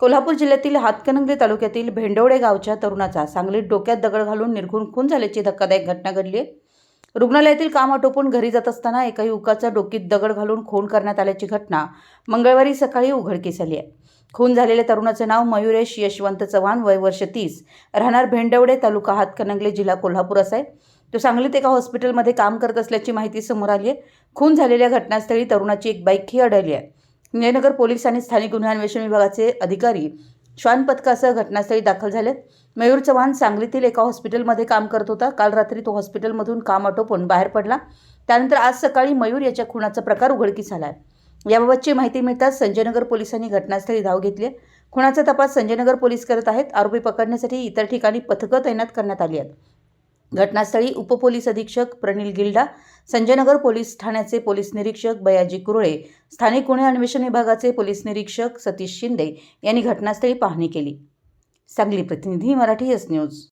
कोल्हापूर जिल्ह्यातील हातकणंगले तालुक्यातील भेंडवडे गावच्या तरुणाचा सांगलीत डोक्यात दगड घालून निर्घुण खून झाल्याची धक्कादायक घटना घडली आहे. रुग्णालयातील काम आटोपून घरी जात असताना एका युवकाचा डोकीत दगड घालून खून करण्यात आल्याची घटना मंगळवारी सकाळी उघडकीस आली आहे. खून झालेल्या तरुणाचे नाव मयुरेश यशवंत चव्हाण वय वर्ष तीस. राहणार भेंडवडे तालुका हातकणंगले जिल्हा कोल्हापूर असा आहे. तो सांगलीत एका हॉस्पिटलमध्ये काम करत असल्याची माहिती समोर आली आहे. खून झालेल्या घटनास्थळी तरुणाची एक बाईकही अडवली आहे. जयनगर पोलीस आणि स्थानिक गुन्हे अन्वेषण विभागाचे अधिकारी श्वान पथकासह घटनास्थळी दाखल झालेत. मयूर चव्हाण सांगलीतील एका हॉस्पिटलमध्ये काम करत होता. काल रात्री तो हॉस्पिटलमधून काम आटोपून बाहेर पडला. त्यानंतर आज सकाळी मयूर याच्या खुनाचा प्रकार उघडकीस आला आहे याबाबतची माहिती मिळताच संजयनगर पोलिसांनी घटनास्थळी धाव घेतली आहे. खुनाचा तपास संजयनगर पोलीस करत आहेत. आरोपी पकडण्यासाठी इतर ठिकाणी पथकं तैनात करण्यात आली आहेत. घटनास्थळी उपपोलीस अधीक्षक प्रनिल गिल्डा संजयनगर पोलीस ठाण्याचे पोलीस निरीक्षक बयाजी कुरळे स्थानिक गुन्हे अन्वेषण विभागाचे पोलीस निरीक्षक सतीश शिंदे यांनी घटनास्थळी पाहणी केली. सांगली प्रतिनिधी मराठी एस न्यूज.